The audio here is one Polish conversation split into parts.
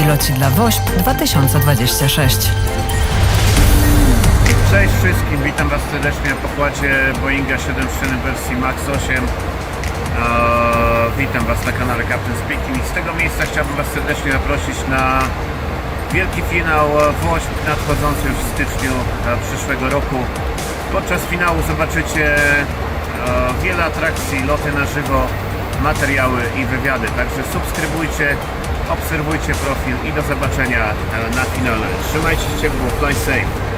Piloci dla WOŚP 2026. Cześć wszystkim, witam Was serdecznie na pokładzie Boeinga 737 wersji MAX 8. Eee, witam Was na kanale Captain Speaking i z tego miejsca chciałbym Was serdecznie zaprosić na wielki finał WOŚP nadchodzący już w styczniu e, przyszłego roku. Podczas finału zobaczycie e, wiele atrakcji, loty na żywo, materiały i wywiady. Także subskrybujcie, obserwujcie profil i do zobaczenia e, na finale. Trzymajcie się ciepło, fly safe.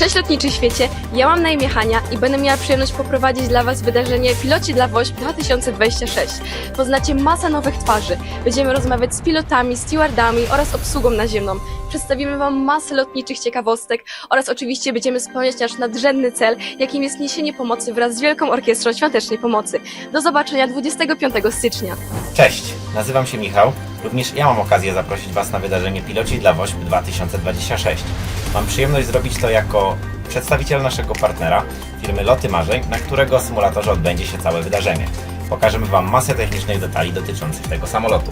Cześć lotniczy świecie, ja mam na imię Hania i będę miała przyjemność poprowadzić dla Was wydarzenie Piloci dla WOŚP 2026. Poznacie masę nowych twarzy, będziemy rozmawiać z pilotami, stewardami oraz obsługą naziemną. Przedstawimy Wam masę lotniczych ciekawostek oraz oczywiście będziemy spełniać nasz nadrzędny cel, jakim jest niesienie pomocy wraz z Wielką Orkiestrą Świątecznej Pomocy. Do zobaczenia 25 stycznia. Cześć, nazywam się Michał. Również ja mam okazję zaprosić Was na wydarzenie Piloci dla WOŚP 2026. Mam przyjemność zrobić to jako przedstawiciel naszego partnera, firmy Loty Marzeń, na którego symulatorze odbędzie się całe wydarzenie. Pokażemy Wam masę technicznych detali dotyczących tego samolotu.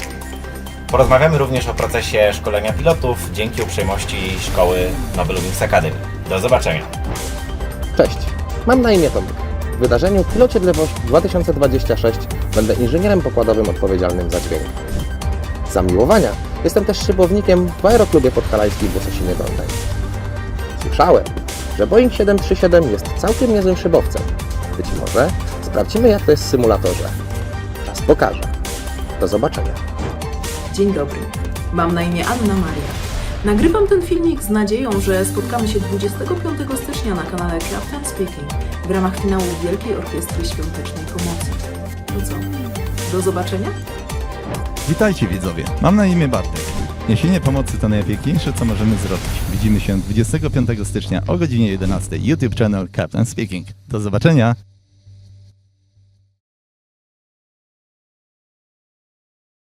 Porozmawiamy również o procesie szkolenia pilotów dzięki uprzejmości szkoły Nowy Lublins Academy. Do zobaczenia! Cześć, mam na imię Tomek. W wydarzeniu Pilocie dla WOŚP 2026 będę inżynierem pokładowym odpowiedzialnym za dźwięk. Zamiłowania jestem też szybownikiem w aeroklubie podhalańskiej w Łososinie Dolnej. Słyszałem, że Boeing 737 jest całkiem niezłym szybowcem. Być może sprawdzimy jak to jest w symulatorze. Czas pokaże. Do zobaczenia. Dzień dobry. Mam na imię Anna Maria. Nagrywam ten filmik z nadzieją, że spotkamy się 25 stycznia na kanale Captain Speaking w ramach finału Wielkiej Orkiestry Świątecznej Pomocy. To co? Do zobaczenia? Witajcie widzowie, mam na imię Bartek. Niesienie pomocy to najpiękniejsze co możemy zrobić. Widzimy się 25 stycznia o godzinie 11 YouTube channel Captain Speaking. Do zobaczenia!